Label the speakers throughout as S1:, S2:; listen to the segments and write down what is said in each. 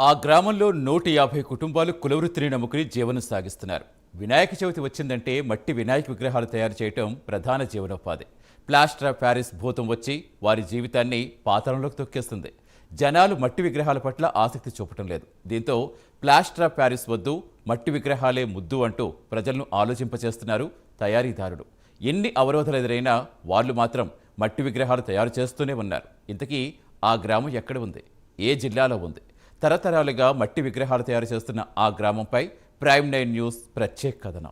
S1: ఆ గ్రామంలో నూట యాభై కుటుంబాలు కులవృత్తిని నమ్ముకుని జీవనం సాగిస్తున్నారు. వినాయక చవితి వచ్చిందంటే మట్టి వినాయక విగ్రహాలు తయారు చేయటం ప్రధాన జీవనోపాధి. ప్లాస్టర్ ఆఫ్ ప్యారిస్ భూతం వచ్చి వారి జీవితాన్ని పాతాళంలోకి తొక్కేస్తుంది. జనాలు మట్టి విగ్రహాల పట్ల ఆసక్తి చూపటం లేదు. దీంతో ప్లాస్టర్ ఆఫ్ ప్యారిస్ వద్దు మట్టి విగ్రహాలే ముద్దు అంటూ ప్రజలను ఆలోచింపచేస్తున్నారు తయారీదారులు. ఎన్ని అవరోధాలు ఎదురైనా వాళ్ళు మాత్రం మట్టి విగ్రహాలు తయారు చేస్తూనే ఉన్నారు. ఇంతకీ ఆ గ్రామం ఎక్కడ ఉంది? ఏ జిల్లాలో ఉంది? తరతరాలుగా మట్టి విగ్రహాలు తయారు చేస్తున్న ఆ గ్రామంపై ప్రైమ్ నైన్ న్యూస్ ప్రత్యేక కథనం.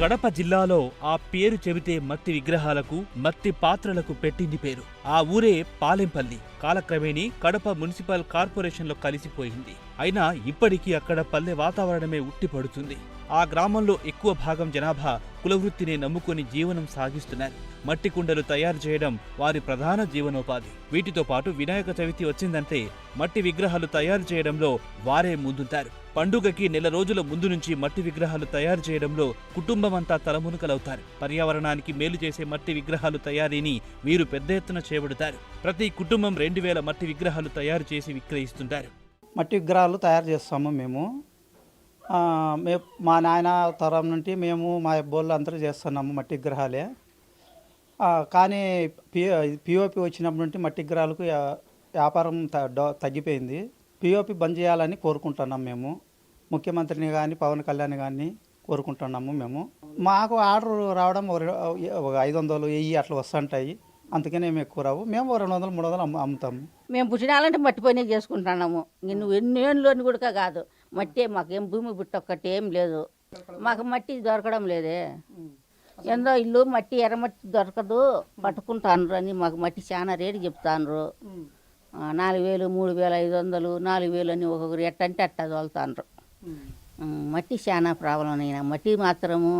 S2: కడప జిల్లాలో ఆ పేరు చెబితే మట్టి విగ్రహాలకు మట్టి పాత్రలకు పెట్టింది పేరు. ఆ ఊరే పాలెంపల్లి. కాలక్రమేణీ కడప మున్సిపల్ కార్పొరేషన్లో కలిసిపోయింది. అయినా ఇప్పటికీ అక్కడ పల్లె వాతావరణమే ఉట్టిపడుతుంది ఆ గ్రామంలో ఎక్కువ భాగం జనాభా కులవృత్తిని నమ్ముకొని జీవనం సాగిస్తున్నారు. మట్టి కుండలు తయారు చేయడం వారి ప్రధాన జీవనోపాధి. వీటితో పాటు వినాయక చవితి వచ్చిందంటే మట్టి విగ్రహాలు తయారు చేయడంలో వారే ముందుంటారు. పండుగకి నెల రోజుల ముందు నుంచి మట్టి విగ్రహాలు తయారు చేయడంలో కుటుంబమంతా తలమునకలవుతారు. పర్యావరణానికి మేలు చేసే మట్టి విగ్రహాలు తయారీని వీరు పెద్ద ఎత్తున చేపడతారు. ప్రతి కుటుంబం రెండు వేల మట్టి విగ్రహాలు తయారు చేసి విక్రయిస్తుంటారు.
S3: మట్టి విగ్రహాలు తయారు చేస్తాము మేము. మే మా నాయన తరం నుండి మేము మా అబ్బోళ్ళు అందరూ చేస్తున్నాము మట్టి విగ్రహాలే. కానీ పి పిఓపి వచ్చినప్పటి నుండి మట్టి విగ్రహాలకు వ్యాపారం త- తగ్గిపోయింది. పిఓపి బంద్ చేయాలని కోరుకుంటున్నాం మేము. ముఖ్యమంత్రిని కానీ పవన్ కళ్యాణ్ కానీ కోరుకుంటున్నాము మేము. మాకు ఆర్డర్ రావడం ఒక ఒక ఐదు వందలు వెయ్యి అట్లా వస్తుంటాయి. అందుకనే మేము ఎక్కువ రావు. మేము రెండు వందలు మూడు వందలు అమ్ము అమ్ముతాము.
S4: మేము పుట్టినాలంటే మట్టి పని చేసుకుంటున్నాము. నువ్వు ఎన్ని ఏళ్ళలోని కూడా కాదు. మట్టి మాకేం భూమి పుట్ట ఒక్కటి ఏం లేదు. మాకు మట్టి దొరకడం లేదే. ఎందో ఇల్లు మట్టి ఎర్రమట్టి దొరకదు. పట్టుకుంటాను అని మాకు మట్టి చాలా రేటు చెప్తాండ్రు ఆ, నాలుగు వేలు మూడు వేలు ఐదు వందలు నాలుగు వేలు అని ఒక్కొక్కరు ఎట్టంటే అట్ట ఉమ్, మట్టి చాలా ప్రాబ్లం అయినా. మట్టి మాత్రము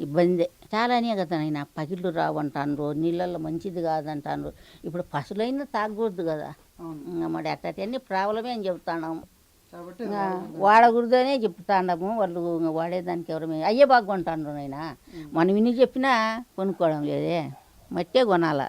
S4: ఇబ్బందే. చాలానే కదా నాయన పగిళ్ళు రావంటాండ్రు నీళ్ళల్లో మంచిది కాదంటాండ్రు ఇప్పుడు పసులైనా తాగకూడదు కదా. ఇంకా మరి అట్టన్నీ ప్రాబ్లమే అని ఇంకా వాడకూడదనే చెప్తాండము వాళ్ళు వాడేదానికి ఎవరు అయ్యే బాగా కొంటాండ్రు నాయన మనం ఇన్ని చెప్పినా కొనుక్కోవడం లేదే. మట్టే కొనాల.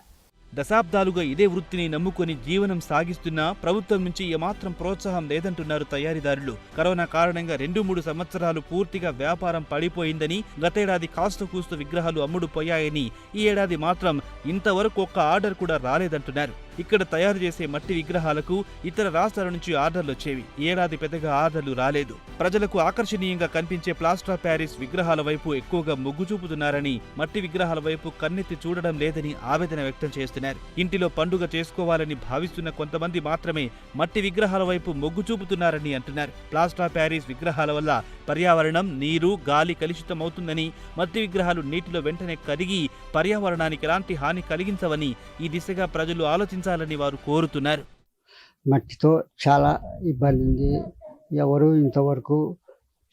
S2: దశాబ్దాలుగా ఇదే వృత్తిని నమ్ముకొని జీవనం సాగిస్తున్నా ప్రభుత్వం నుంచి ఏమాత్రం ప్రోత్సాహం లేదంటున్నారు తయారీదారులు. కరోనా కారణంగా రెండు మూడు సంవత్సరాలు పూర్తిగా వ్యాపారం పడిపోయిందని గతేడాది కాస్త కూస్తు విగ్రహాలు అమ్ముడు పోయాయని ఈ ఏడాది మాత్రం ఇంతవరకు ఒక్క ఆర్డర్ కూడా రాలేదంటున్నారు. ఇక్కడ తయారు చేసే మట్టి విగ్రహాలకు ఇతర రాష్ట్రాల నుంచి ఆర్డర్లు వచ్చేవి. ఏడాది పెద్దగా ఆర్డర్లు రాలేదు. ప్రజలకు ఆకర్షణీయంగా కనిపించే ప్లాస్టర్ ఆఫ్ ప్యారిస్ విగ్రహాల వైపు ఎక్కువగా మొగ్గు చూపుతున్నారని మట్టి విగ్రహాల వైపు కన్నెత్తి చూడడం లేదని ఆవేదన వ్యక్తం చేస్తున్నారు. ఇంటిలో పండుగ చేసుకోవాలని భావిస్తున్న కొంతమంది మాత్రమే మట్టి విగ్రహాల వైపు మొగ్గు చూపుతున్నారని అంటున్నారు. ప్లాస్టర్ ఆఫ్ ప్యారిస్ విగ్రహాల వల్ల పర్యావరణం నీరు గాలి కలుషితమవుతుందని మట్టి విగ్రహాలు నీటిలో వెంటనే కరిగి పర్యావరణానికి ఎలాంటి హాని కలిగించవని ఈ దిశగా ప్రజలు ఆలోచించాలని వారు కోరుతున్నారు.
S5: మట్టితో చాలా ఇబ్బంది ఉంది. ఎవరు ఇంతవరకు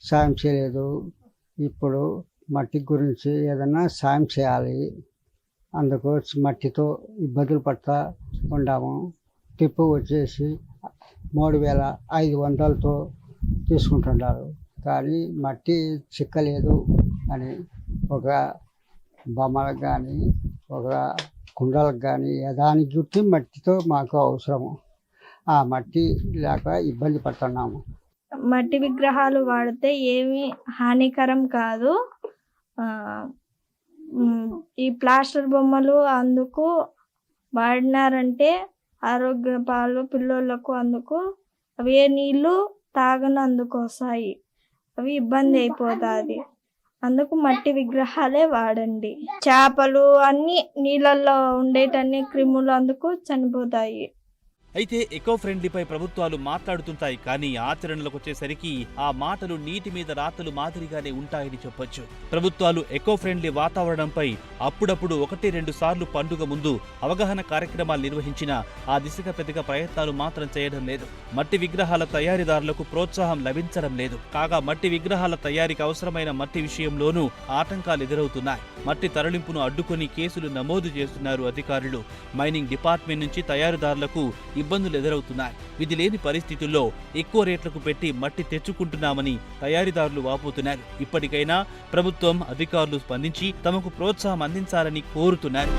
S5: సాయం చేయలేదు. ఇప్పుడు మట్టి గురించి ఏదన్నా సాయం చేయాలి. అందుకు మట్టితో ఇబ్బందులు పడతా ఉండాము. టిప్పు వచ్చేసి మూడు వేల ఐదు వందలతో తీసుకుంటున్నారు. కానీ మట్టి చిక్కలేదు అని ఒక బొమ్మలకు కానీ ఒక కుండలకు కానీ దానికి గుర్తి మట్టితో మాకు అవసరము. ఆ మట్టి లేక ఇబ్బంది పడుతున్నాము.
S6: మట్టి విగ్రహాలు వాడితే ఏమీ హానికరం కాదు. ఈ ప్లాస్టర్ బొమ్మలు అందుకు వాడినారంటే ఆరోగ్య పాలు పిల్లోళ్ళకు అందుకు అవి ఏ నీళ్ళు తాగనందుకు వస్తాయి. అవి ఇబ్బంది అయిపోతుంది. అందుకు మట్టి విగ్రహాలే వాడండి. చేపలు అన్ని నీళ్ళల్లో ఉండేటన్ని క్రిములు అందుకు చనిపోతాయి.
S2: అయితే ఎకో ఫ్రెండ్లీపై ప్రభుత్వాలు మాట్లాడుతుంటాయి కానీ ఆచరణలకు వచ్చేసరికి ఆ మాటలు నీటి మీద రాతలు మాదిరిగానే ఉంటాయని చెప్పొచ్చు. ప్రభుత్వాలు ఎకో ఫ్రెండ్లీ వాతావరణంపై అప్పుడప్పుడు ఒకటి రెండు సార్లు పండుగ ముందు అవగాహన కార్యక్రమాలు నిర్వహించిన ఆ దిశగా పెద్దగా ప్రయత్నాలు మాత్రం చేయడం లేదు. మట్టి విగ్రహాల తయారీదారులకు ప్రోత్సాహం లభించడం లేదు. కాగా మట్టి విగ్రహాల తయారీకి అవసరమైన మట్టి విషయంలోనూ ఆటంకాలు ఎదురవుతున్నాయి. మట్టి తరలింపును అడ్డుకొని కేసులు నమోదు చేస్తున్నారు అధికారులు. మైనింగ్ డిపార్ట్మెంట్ నుంచి తయారీదారులకు ఇబ్బందులు ఎదురవుతున్నాయి. విధి లేని పరిస్థితుల్లో ఎక్కువ రేట్లకు పెట్టి మట్టి తెచ్చుకుంటున్నామని తయారీదారులు వాపోతున్నారు. ఇప్పటికైనా ప్రభుత్వం అధికారులు స్పందించి తమకు ప్రోత్సాహం అందించాలని కోరుతున్నారు.